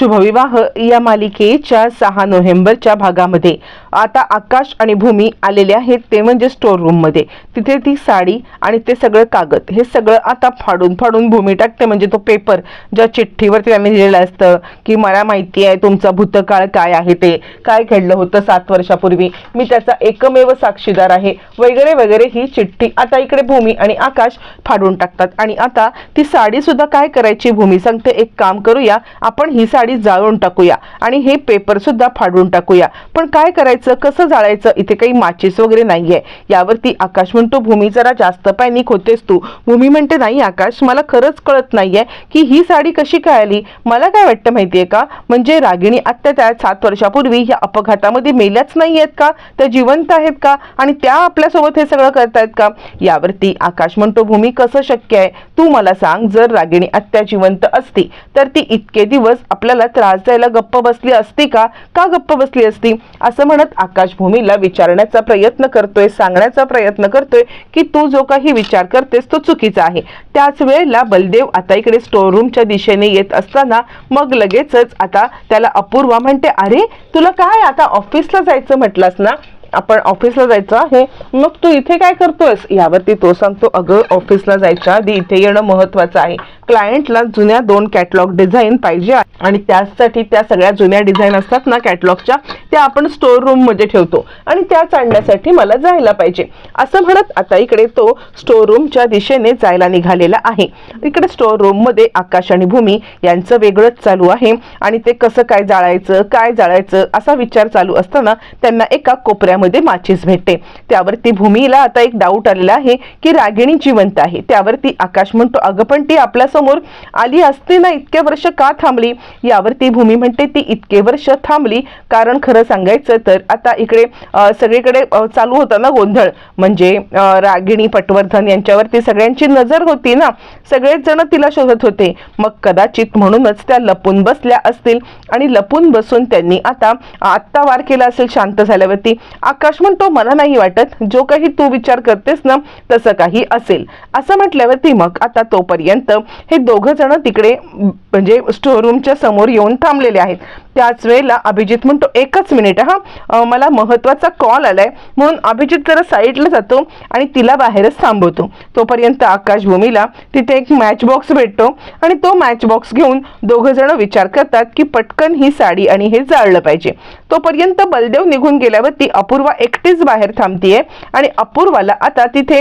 शुभविवाह या मालिकेच्या सहा नोव्हेंबरच्या भागामध्ये. आता आकाश आणि भूमी आलेले आहेत ते म्हणजे स्टोर रूममध्ये तिथे ती साडी आणि ते सगळं कागद हे सगळं आता फाडून फाडून भूमी टाकते म्हणजे तो पेपर ज्या चिठ्ठीवरती त्यांनी लिहिलेलं असतं की मला माहिती आहे तुमचा भूतकाळ काय आहे ते काय घडलं होतं सात वर्षापूर्वी मी त्याचा एकमेव साक्षीदार आहे वगैरे वगैरे ही चिठ्ठी आता इकडे भूमी आणि आकाश फाडून टाकतात. आणि आता ती साडी सुद्धा काय करायची? भूमी सांगते एक काम करूया आपण ही साडी जाळून टाकूया. आणि हे पेपर सुद्धा फाडून टाकूया. पण काय करायचं? कसं जाळायचं? इथे काही माचीस वगैरे नाहीये. यावरती आकाश म्हणतो भूमी जरा जास्त पॅनिक होतेस तू. भूमी म्हणते नाही आकाश मला खरंच कळत नाहीये की ही साडी कशी काय आली मला काय वाटतं माहितीये का? म्हणजे रागिणी आत्या त्या सात वर्षापूर्वी या अपघातामध्ये मेल्याच नाही आहेत का? त्या जिवंत आहेत का? आणि त्या आपल्यासोबत हे सगळं करतायत का? यावरती आकाश म्हणतो भूमी कसं शक्य आहे? तू मला सांग जर रागिणी आत्या जिवंत असती तर ती इतके दिवस आपल्याला त्रास द्यायला गप्प बसली असती का? का गप्प बसली असती? असं म्हणत आकाशभूमीला विचारण्याचा प्रयत्न करतोय सांगण्याचा प्रयत्न करतोय की तू जो काही विचार करतेस तो चुकीचा आहे. त्याच वेळेला बलदेव आता इकडे स्टोर रूमच्या दिशेने येत असताना मग लगेचच आता त्याला अपूर्वा म्हणते अरे तुला काय आता ऑफिसला जायचं म्हटलंस ना? आपण ऑफिसला जायचं आहे. मग तू इथे काय करतोयस? यावरती तो सांगतो अगं ऑफिसला जायच्या आधी इथे येणं महत्वाचं आहे. क्लायंटला जुन्या दोन कॅटलॉग डिझाईन पाहिजे आणि त्यासाठी त्या सगळ्या जुन्या डिझाईन असतात ना कॅटलॉगच्या त्या आपण स्टोर रूममध्ये ठेवतो. आणि त्याच आणण्यासाठी मला जायला पाहिजे. असं म्हणत आता इकडे तो स्टोर रूमच्या दिशेने जायला निघालेला आहे. इकडे स्टोर रूममध्ये आकाश आणि भूमी यांचं वेगळंच चालू आहे. आणि ते कसं काय जाळायचं काय जाळायचं असा विचार चालू असताना त्यांना एका कोपऱ्या कोपऱ्यामध्ये माचीस भेटते. त्यावरती भूमीला आता एक डाऊट आलेला आहे की रागिणी जिवंत आहे. त्यावरती आकाश म्हणतो अगं पण ती आपल्यासमोर आली असते ना इतक्या वर्ष का थांबली? यावरती भूमी म्हणते ती इतके वर्ष थांबली. कारण खरं सांगायचं तर आता इकडे सगळीकडे चालू होता ना गोंधळ. म्हणजे रागिणी पटवर्धन यांच्यावरती सगळ्यांची नजर होती ना. सगळेच जण तिला शोधत होते. मग कदाचित म्हणूनच त्या लपून बसल्या असतील. आणि लपून बसून त्यांनी आता आत्ता वार केला असेल शांत झाल्यावरती. आकाश म्हणतो मला नाही वाटत. जो काही तू विचार करतेस ना तसं काही असेल. असं म्हटल्यावरती मग आता तोपर्यंत हे दोघं जण तिकडे म्हणजे स्टोर रूमच्या समोर येऊन थांबलेले आहेत. त्याच वेळेला अभिजित म्हणतो एकच मिनिट हा. मला महत्त्वाचा कॉल आलाय. म्हणून अभिजित जरा साईडला जातो आणि तिला बाहेरच थांबवतो. तोपर्यंत आकाशभूमीला तिथे एक मॅच बॉक्स भेटतो आणि तो मॅच बॉक्स घेऊन दोघं जण विचार करतात की पटकन ही साडी आणि हे जाळलं पाहिजे. तोपर्यंत बलदेव निघून गेल्यावरती अपूर्वा एकटीच बाहेर थांबतीये आणि अपूर्वाला आता तिथे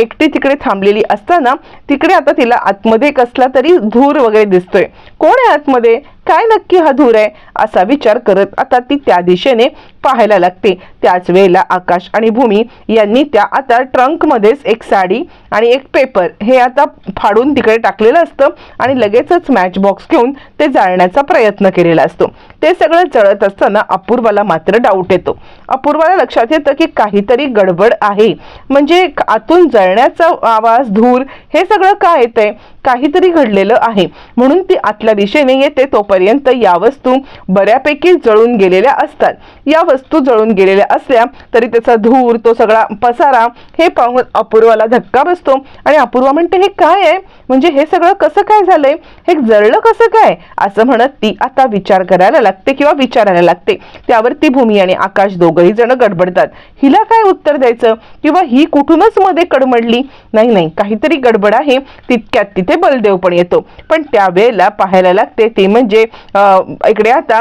एकटी तिकडे थांबलेली असताना तिकडे आता तिला आतमध्ये कसला तरी धूर वगैरे दिसतोय. कोण आहे आतमध्ये? काय नक्की हा धूर आहे? असा विचार करत आता ती त्या दिशेने पाहायला लागते. त्याच वेळेला आकाश आणि भूमी यांनी त्या आता ट्रंकमध्येच एक साडी आणि एक पेपर हे आता फाडून तिकडे टाकलेलं असतं आणि लगेचच मॅच बॉक्स घेऊन ते जाळण्याचा प्रयत्न केलेला असतो. ते सगळं जळत असताना अपूर्वाला मात्र डाऊट येतो. अपूर्वाला लक्षात येतं की काहीतरी गडबड आहे. म्हणजे आतून जळण्याचा आवाज धूर हे सगळं काय येतंय? काहीतरी घडलेलं आहे. म्हणून ती आतल्या दिशेने येते तोपर्यंत या वस्तू बऱ्यापैकी जळून गेलेल्या असतात. या वस्तू जळून गेलेल्या असल्या तरी त्याचा धूर तो सगळा पसारा हे पाहून अपूर्वाला धक्का बसतो. आणि अपूर्वा म्हणते हे काय आहे? म्हणजे हे सगळं कसं काय झालंय? हे जळलं कसं काय? असं म्हणत ती आता विचार करायला लागते किंवा विचारायला लागते. त्यावरती भूमी आणि आकाश दोघही जण गडबडतात. हिला काय उत्तर द्यायचं? किंवा ही कुठूनच मध्ये कडमडली? नाही नाही काहीतरी गडबड आहे. तितक्यात तिथे बलदेव पण येतो. पण त्यावेळेला पाहायला लागते ते म्हणजे इकडे आता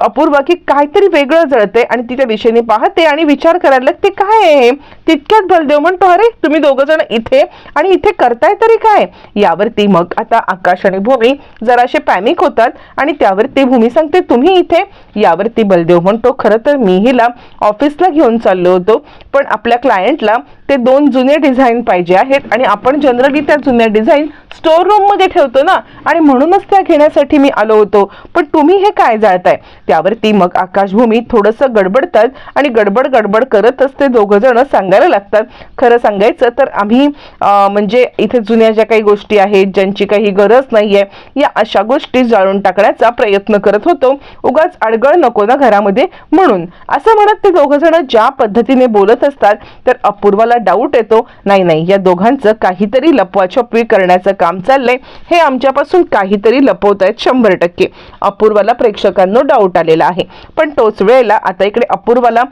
अपूर्वा की काहीतरी वेगळं जळते आणि तिच्या दिशेने पाहते आणि विचार करायला लागते काय आहे तितक्यात बलदेव म्हणतो अरे तुम्ही दोघ जण इथे आणि इथे करताय तरी काय? यावरती मग आता आकाश आणि भूमी जराशे पॅनिक होतात आणि त्यावरती भूमी सांगते तुम्ही इथे? यावरती बलदेव म्हणतो खरं तर मी हिला ऑफिसला घेऊन चाललो होतो पण आपल्या क्लायंटला ते दोन जुने डिझाईन पाहिजे आहेत आणि आपण जनरली त्या जुन्या डिझाईन स्टोर रूममध्ये ठेवतो ना? आणि म्हणूनच त्या घेण्यासाठी मी आलो होतो. पण तुम्ही हे काय जाळताय? त्यावरती मग आकाशभूमी थोडंसं गडबडतात आणि गडबड गडबड करतच ते दोघं जण सांगायला लागतात. खरं सांगायचं तर आम्ही म्हणजे इथे जुन्या ज्या काही गोष्टी आहेत ज्यांची काही गरज नाहीये या अशा गोष्टी जाळून टाकण्याचा प्रयत्न करत होतो. उगाच अडगळ नको ना घरामध्ये म्हणून. असं म्हणत ते दोघं जण ज्या पद्धतीने बोलत असतात तर अपूर्वाला डाऊट येतो. नाही नाही या दोघांचं काहीतरी लपवाछपवी करण्याचं काम चाललंय. हे आमच्यापासून काहीतरी लपवत आहेत शंभर टक्के. अपूर्वाला प्रेक्षकांना डाऊट आलेला आहे. पण तोच वेळेला आता इकडे अपूर्वाला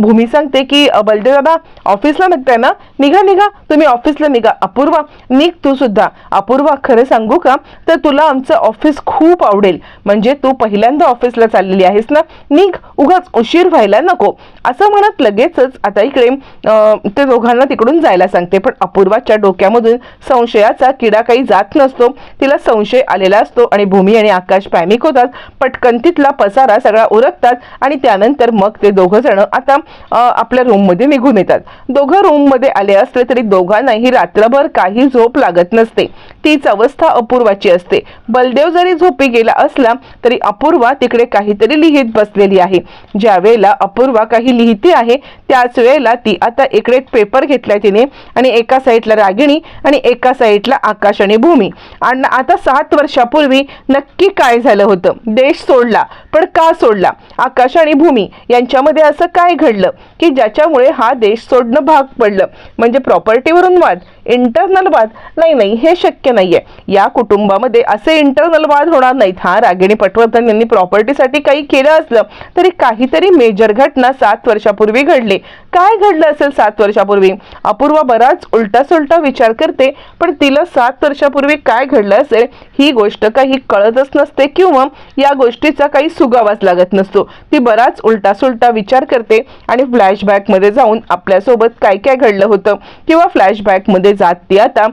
भूमी सांगते की बलदेव दादा ऑफिसला निघताय ना? निघा निघा. तुम्ही ऑफिसला निघा. अपूर्वा निघ तू सुद्धा. अपूर्वा खरं सांगू का? तर तुला आमचं ऑफिस खूप आवडेल. म्हणजे तू पहिल्यांदा ऑफिसला चाललेली आहेस ना? निघ. उगाच उशीर व्हायला नको. असं म्हणत लगेचच आता इकडे ते दोघं दोघांना तिकडून जायला सांगते. पण अपूर्वाच्या डोक्यामधून संशयाचा किडा काही जात नसतो. तिला संशय आलेला असतो आणि भूमी आणि आकाश पॅमिक होतात. पटकन तिथला पसारा सगळा उरकतात आणि त्यानंतर मग ते दोघं जण आता आपल्या रूममध्ये निघून येतात. दोघं रूममध्ये आले असले तरी दोघांनाही रात्रभर काही झोप लागत नसते. तीच अवस्था अपूर्वाची असते. बलदेव जरी झोपी गेला असला तरी अपूर्वा तिकडे काहीतरी लिहित बसलेली आहे. ज्या वेळेला अपूर्वा काही लिहिते आहे त्याच वेळेला ती आता इकडे पेपर घेतलाय तिने आणि एका साईडला रागिणी आणि एका साईडला आकाश आणि भूमी. आणि आता सात वर्षापूर्वी नक्की काय झालं होतं? देश सोडला पण का सोडला? आकाश आणि भूमी यांच्यामध्ये असं काय घडलं? की ज्याच्यामुळे हा देश सोडणं भाग पडलं? म्हणजे प्रॉपर्टीवरून वाद? इंटरनल वाद? नाही नाही हे शक्य नाहीये. या कुटुंबामध्ये असे इंटरनल वाद होणार नाहीत. हा रागिणी पटवर्धन यांनी प्रॉपर्टीसाठी काही केलं असलं तरी काहीतरी मेजर घटना सात वर्षापूर्वी घडली. काय घडलं असेल सात वर्षापूर्वी? अपूर्वा बराच उलटा सुलटा विचार करते पण तिला सात वर्षापूर्वी काय घडलं असेल ही गोष्ट काही कळतच नसते किंवा या गोष्टीचा काही सुगावाच लागत नसतो. ती बराच उलटा सुलटा विचार करते आणि फ्लॅशबॅकमध्ये जाऊन आपल्यासोबत काय काय घडलं होतं किंवा फ्लॅशबॅकमध्ये जात ती आता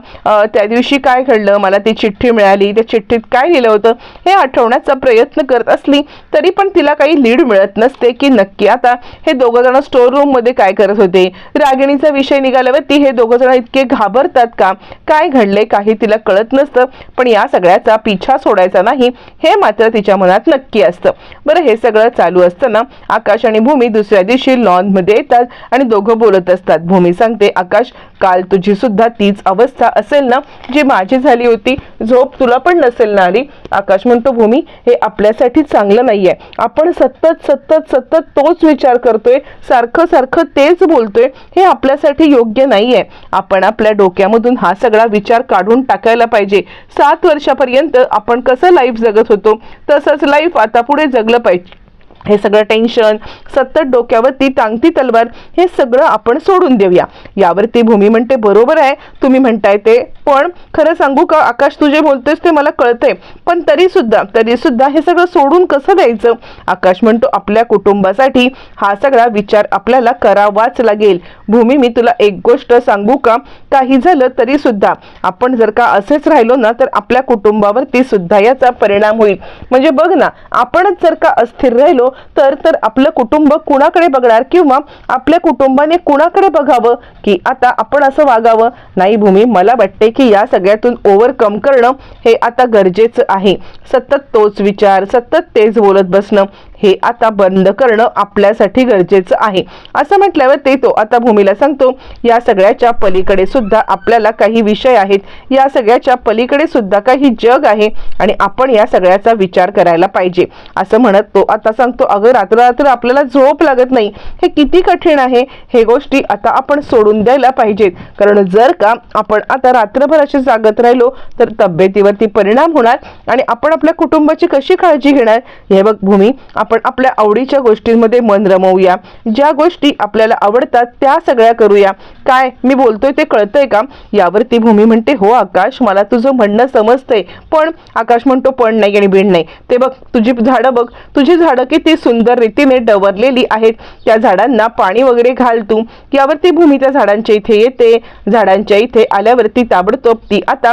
त्या दिवशी काय घडलं मला ती चिठ्ठी मिळाली त्या चिठ्ठीत काय लिहिलं होतं हे आठवण्याचा प्रयत्न करत असली तरी पण तिला काही लीड मिळत नसते की नक्की आता हे दोघं जण स्टोर रूम मध्ये काय करत होते? रागिणीचा विषय निघाल्यावरती हे दोघं जण इतके घाबरतात का? काय घडले काही तिला कळत नसतं पण या सगळ्याचा पिछा सोडायचा नाही हे मात्र तिच्या मनात नक्की असतं. बरं हे सगळं चालू असताना आकाश आणि भूमी दुसऱ्या दिवशी लॉनमध्ये येतात आणि दोघं बोलत असतात. भूमी सांगते आकाश काल तुझी सुद्धा तीच अवस्था असेल ना जी माझी झाली होती. झोप तुला पण नसेल ना आली आकाश म्हणतो भूमी हे आपल्यासाठी चांगलं नाहीये. आपण सतत सतत सतत तोच विचार करतोय. सारखं सारखं तेच बोलतोय. हे आपल्यासाठी योग्य नाहीये. आपण आपल्या डोक्यामधून हा सगळा विचार काढून टाकायला पाहिजे. सात वर्षापर्यंत आपण कसं लाईफ जगत होतो? तसंच लाईफ आता पुढे जगलं पाहिजे. हे सगळं टेन्शन सतत डोक्यावरती टांगती तलवार हे सगळं आपण सोडून देऊया. यावरती भूमी म्हणते बरोबर आहे तुम्ही म्हणताय ते पण खरं सांगू का आकाश तू जे ते मला कळतंय. पण तरी सुद्धा तरी सुद्धा हे सगळं सोडून कसं द्यायचं? आकाश म्हणतो आपल्या कुटुंबासाठी हा सगळा विचार आपल्याला करावाच लागेल. भूमी मी तुला एक गोष्ट सांगू का? काही झालं तरी सुद्धा आपण जर का असेच राहिलो ना तर आपल्या कुटुंबावरती सुद्धा याचा परिणाम होईल. म्हणजे बघ ना आपणच जर का अस्थिर राहिलो तर तर आपलं कुटुंब कुणाकडे बघणार किंवा आपल्या कुटुंबाने कुणाकडे बघावं की आता आपण असं वागावं? नाही भूमी मला वाटते की या सगळ्यातून ओव्हरकम करणं हे आता गरजेचं आहे. सतत तोच विचार सतत तेच बोलत बसणं हे आता बंद करणं आपल्यासाठी गरजेचं आहे. असं म्हटल्यावर ते तो आता भूमीला सांगतो या सगळ्याच्या पलीकडे सुद्धा आपल्याला काही विषय आहेत. या सगळ्याच्या पलीकडे सुद्धा काही जग आहे आणि आपण या सगळ्याचा विचार करायला पाहिजे. असं म्हणत तो आता सांगतो अगं रात्र रात्र आपल्याला झोप लागत नाही. हे किती कठीण आहे. हे गोष्टी आता आपण सोडून द्यायला पाहिजेत. कारण जर का आपण आता रात्रभर असे जागत राहिलो तर तब्येतीवरती परिणाम होणार आणि आपण आपल्या कुटुंबाची कशी काळजी घेणार? हे बघ भूमी आपण आपल्या आवडीच्या गोष्टींमध्ये मन रमवूया. ज्या गोष्टी आपल्याला आवडतात त्या सगळ्या करूया. काय? मी बोलतोय ते कळतंय का? यावरती भूमी म्हणते हो आकाश मला तुझं म्हणणं समजतंय. पण आकाश म्हणतो पण नाही आणि बिण नाही. ते बघ तुझी झाडं बघ. तुझी झाडं किती सुंदर रीतीने डवरलेली आहेत. त्या झाडांना पाणी वगैरे घाल तू. यावरती भूमी त्या झाडांच्या इथे येते. झाडांच्या इथे आल्यावरती ताबडतोब ती आता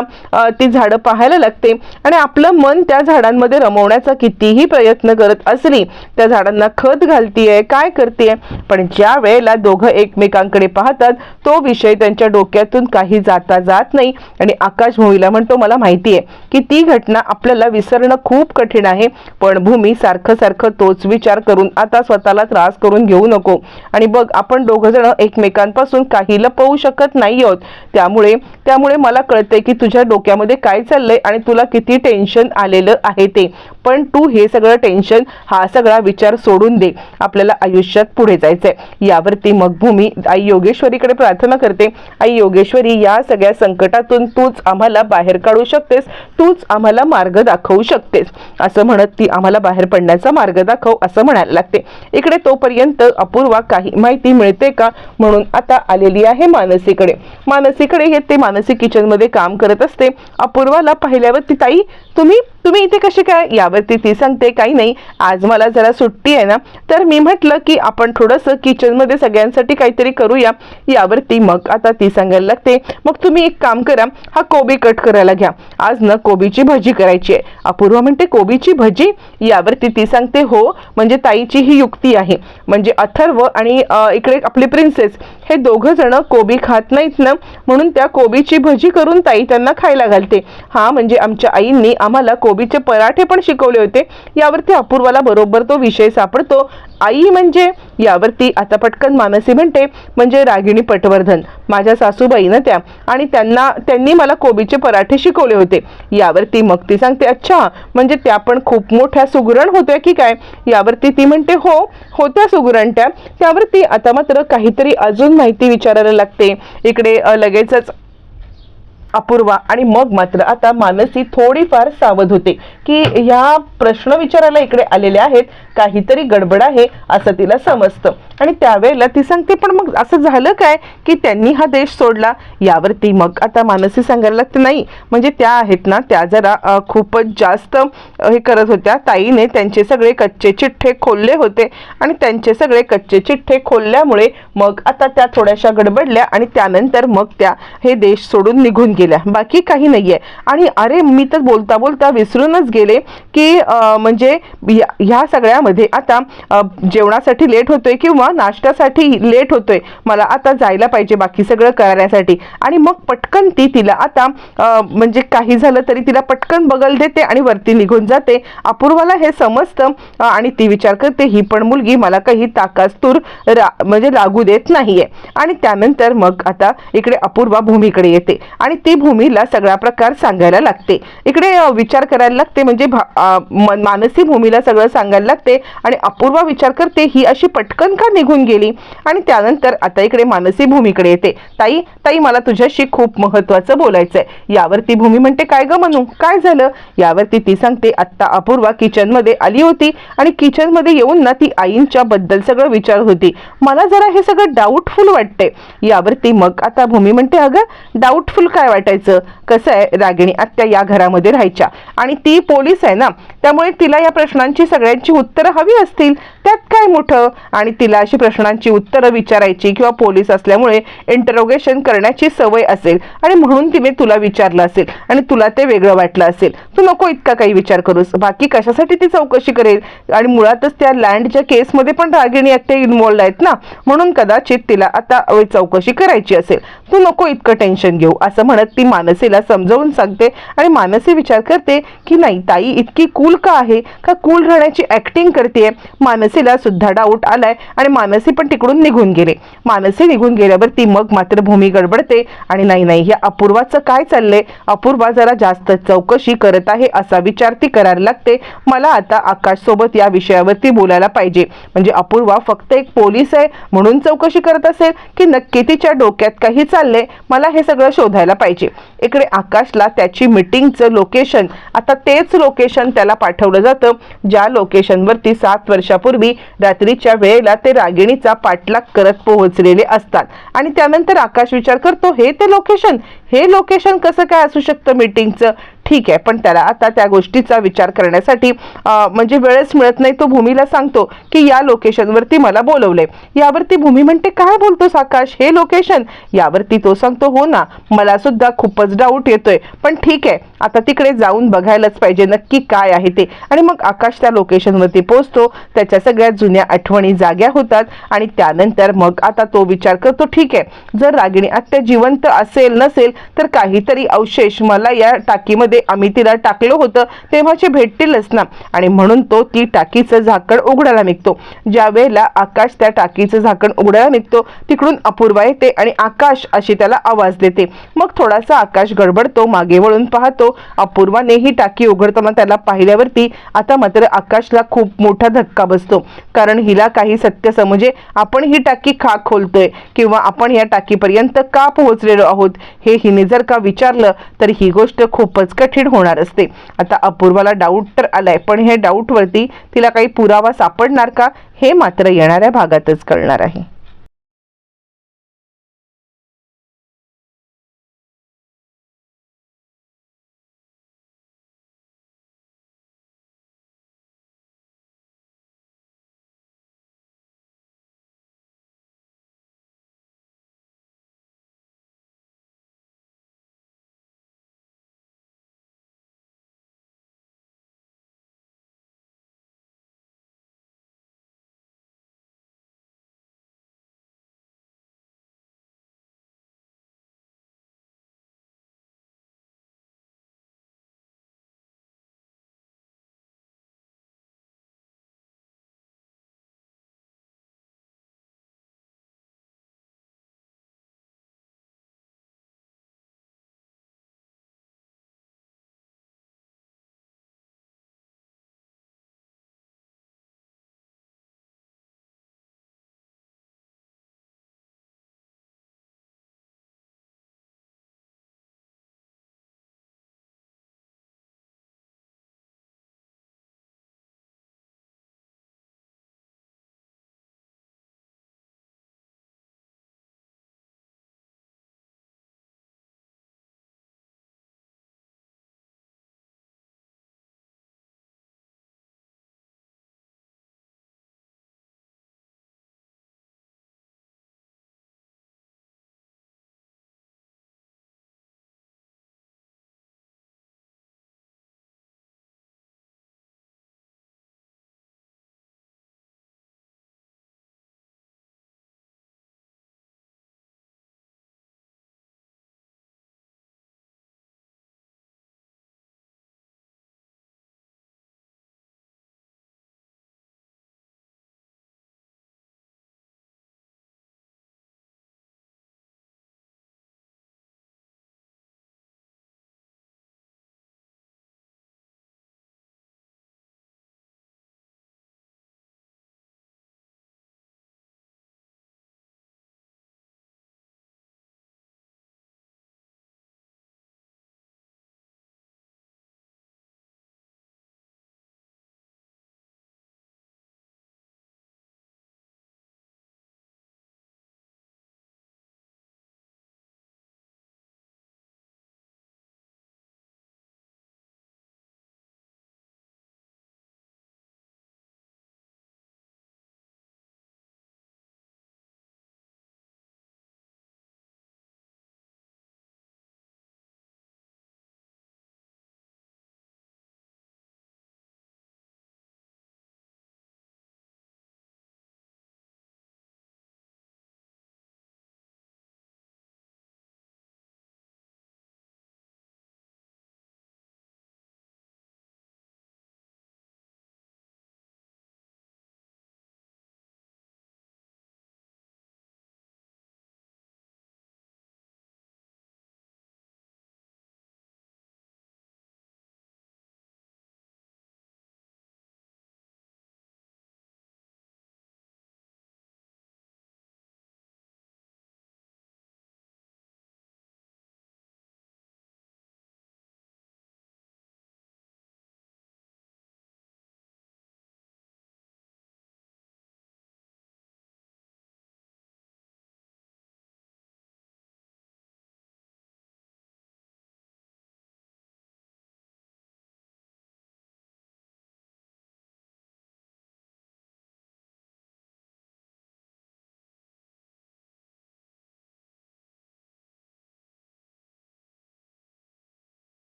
ती झाडं पाहायला लागते. आणि आपलं मन त्या झाडांमध्ये रमवण्याचा कितीही प्रयत्न करत असली त्या झाडांना खत घालतीये काय करतीये? पण ज्या वेळेला दोघं एकमेकांकडे पाहतात तो विषय त्यांच्या डोक्यातून काही जाता जात नाही. आणि आकाश भूमीला म्हणतो मला माहिती आहे की ती घटना आपल्याला विसरणं खूप कठीण आहे पण भूमी सारखं सारखं तोच विचार करून आता स्वतःला त्रास करून घेऊ नको. आणि बघ आपण दोघं जण एकमेकांपासून काही लपवू शकत नाही आहोत. त्यामुळे त्यामुळे मला कळतंय की तुझ्या डोक्यामध्ये काय चाललंय आणि तुला किती टेन्शन आलेलं आहे ते. पण तू हे सगळं टेन्शन हा सगळा विचार सोडून दे. आपल्याला आयुष्यात पुढे जायचंय. यावरती मग भूमी आई योगेश्वरीकडे प्रार्थना करते. आई योगेश्वरी या सगळ्या संकटातून तूच आम्हाला बाहेर काढू शकतेस. तूच आम्हाला मार्ग दाखवू शकतेस. असं म्हणत ती आम्हाला बाहेर पडण्याचा मार्ग दाखव असं म्हणायला लागते. इकडे तोपर्यंत अपूर्वा काही माहिती मिळते का? म्हणून आता आलेली आहे मानसीकडे. मानसीकडे येते मानसी किचनमध्ये काम करत असते. अपूर्वाला पाहिल्यावर ती ताई तुम्ही तुम्ही इथे कसे काय? या त्यावरती ती सांगते काही नाही आज मला जरा सुट्टी आहे ना तर मी म्हटलं की आपण थोडंसं किचनमध्ये सगळ्यांसाठी काहीतरी करूया. यावरती मग आता ती सांगायला लागते मग तुम्ही एक काम करा हा कोबी कट करायला घ्या. आज ना कोबीची भजी करायची आहे. अपूर्वा म्हणते कोबीची भजी? यावरती ती सांगते हो म्हणजे ताईची ही युक्ती आहे. म्हणजे अथर्व आणि इकडे आपले प्रिन्सेस हे दोघं जण कोबी खात नाहीत ना म्हणून त्या कोबीची भजी करून ताई त्यांना खायला घालते. हा म्हणजे आमच्या आईंनी आम्हाला कोबीचे पराठे पण शिकवले होते. यावरती अपूर्वाला बरोबर तो विषय सापडतो. आई म्हणजे यावरती आता पटकन मानसी म्हणते म्हणजे रागिणी पटवर्धन. माझ्या सासूबाई ना त्या आणि त्यांना त्यांनी मला कोबीचे पराठे शिकवले होते. यावरती मग ती सांगते अच्छा म्हणजे त्या पण खूप मोठ्या सुगरण होत्या की काय? यावरती ती म्हणते हो होत्या सुगरण त्या त्यावरती आता मात्र काहीतरी अजून माहिती विचारायला लागते. इकडे लगेचच अपूर्वा. आणि मग मात्र आता मानसी थोडीफार सावध होते की ह्या प्रश्न विचारायला इकडे आलेले आहेत. काहीतरी गडबड आहे असं तिला समजतं. आणि त्यावेळेला ती सांगते पण मग असं झालं काय की त्यांनी हा देश सोडला? यावरती मग आता मानसी सांगायला लागते नाही म्हणजे त्या आहेत ना त्या जरा खूपच जास्त हे करत होत्या. ताईने त्यांचे सगळे कच्चे चिठ्ठे खोलले होते आणि त्यांचे सगळे कच्चे चिठ्ठे खोलल्यामुळे मग आता त्या थोड्याशा गडबडल्या आणि त्यानंतर मग त्या हे देश सोडून निघून गेल्या. बाकी काही नाही आहे आणि अरे मी तर बोलता बोलता विसरूनच गेले की म्हणजे ह्या सगळ्यामध्ये आता जेवणासाठी लेट होतोय किंवा नाश्त्यासाठी लेट होतोय. मला आता जायला पाहिजे बाकी सगळं करण्यासाठी. आणि मग पटकन ती तिला आता म्हणजे काही झालं तरी तिला पटकन बगल देते आणि वरती निघून जाते. अपूर्वाला हे समजतं आणि ती विचार करते ही पण मुलगी मला काही ताकास्तूर रा म्हणजे लागू देत नाहीये. आणि त्यानंतर मग आता इकडे अपूर्वा भूमीकडे येते आणि ती भूमीला सगळा प्रकार सांगायला लागते. इकडे विचार करायला लागते म्हणजे भा- मानसी भूमीला सगळं सांगायला लागते आणि अपूर्वा विचार करते ही अशी पटकन का निघून गेली. आणि त्यानंतर आता इकडे मानसी भूमीकडे येते. ताई ताई मला तुझ्याशी खूप महत्वाचं बोलायचंय. यावरती भूमी म्हणते काय ग म्हणू काय झालं? यावरती ती सांगते आत्ता अपूर्वा किचनमध्ये आली होती आणि किचनमध्ये येऊन ना ती आईंच्या बद्दल सगळं विचार होती. मला जरा हे सगळं डाऊटफुल वाटते यावरती मग आता भूमी म्हणते अगं डाऊटफुल काय वाटायचं? कसं आहे रागिणी? आत्या या घरामध्ये राहायच्या. आणि ती पोलीस आहे ना त्यामुळे तिला या प्रश्नांची सगळ्यांची उत्तरं हवी असतील. त्यात काय मोठं? आणि तिला अशी प्रश्नांची उत्तरं विचारायची किंवा पोलीस असल्यामुळे इंटरोगेशन करण्याची सवय असेल. आणि म्हणून तिने तुला विचारलं असेल. आणि तुला ते वेगळं वाटलं असेल. तू नको इतका काही विचार करूस. बाकी कशासाठी ती चौकशी करेल? आणि मुळातच त्या लँडच्या केसमध्ये पण रागिणी आत्या इन्वॉल्ड आहेत ना? म्हणून कदाचित तिला आता चौकशी करायची असेल. तू नको इतकं टेन्शन घेऊ. असं म्हणत ती मानसीला समजावून सांगते आणि मानसी विचार करते की नाही ताई इतकी कूल का आहे? का कूल राहण्याची ऍक्टिंग करते मानसीला सुद्धा डाऊट आलाय आणि मानसी पण तिकडून निघून गेले. मानसी निघून गेल्यावर ती मग मात्र भूमी गडबडते आणि नाही नाही या अपूर्वाचं काय चाललंय? अपूर्वा जरा जास्त चौकशी करत आहे असा विचार ती करायला लागते. मला आता आकाश सोबत या विषयावरती बोलायला पाहिजे. म्हणजे अपूर्वा फक्त एक पोलीस आहे म्हणून चौकशी करत असेल की नक्की तिच्या डोक्यात काही चाललंय? मला हे सगळं शोधायला पाहिजे. इकडे आकाशला त्याची मिटिंगचं लोकेशन आता तेच लोकेशन त्याला पाठवलं जातं. ज्या लोकेशनवरती सात वर्षापूर्वी रात्रीच्या वेळेला ते रागिणीचा पाठलाग करत पोहोचलेले असतात. आणि त्यानंतर आकाश विचार करतो हे ते लोकेशन हे लोकेशन कसं काय असू शकतं मीटिंगचं ठीक आहे पण त्याला आता त्या गोष्टीचा विचार करण्यासाठी म्हणजे वेळच मिळत नाही. तो भूमीला सांगतो की या लोकेशनवरती मला बोलवलंय. यावरती भूमी म्हणते काय बोलतोस आकाश? हे लोकेशन? यावरती तो सांगतो हो ना मला सुद्धा खूपच डाऊट येतोय. पण ठीक आहे आता तिकडे जाऊन बघायलाच पाहिजे नक्की काय आहे ते. आणि मग आकाश त्या लोकेशनवरती पोहोचतो. त्याच्या सगळ्या जुन्या आठवणी जाग्या होतात आणि त्यानंतर मग आता तो विचार करतो ठीक आहे जर रागिणी आत्या जिवंत असेल नसेल तर काहीतरी अवशेष मला या टाकीमध्ये आम्ही तिला टाकलं होतं तेव्हा ते भेटतीलच ना. आणि म्हणून तो ती टाकीचं झाकण उघडायला निघतो. ज्या वेळेला आकाश त्या टाकीचं झाकण उघडायला निघतो तिकडून अपूर्वा येते आणि आकाश अशी त्याला आवाज देते. मग थोडासा आकाश गडबडतो मागे वळून पाहतो अपूर्वाने ही टाकी उघडताना त्याला पाहिल्यावरती आता मात्र आकाशला खूप मोठा धक्का बसतो. कारण हिला काही सत्य समजे आपण ही टाकी खा खोलतोय? किंवा आपण या टाकीपर्यंत का पोहोचलेलो आहोत? हे हिने जर का विचारलं तर ही गोष्ट खूपच कठीण होणार असते. आता अपूर्वाला डाऊट तर आलाय पण हे डाऊटवरती तिला काही पुरावा सापडणार का? हे मात्र येणाऱ्या भागातच कळणार आहे.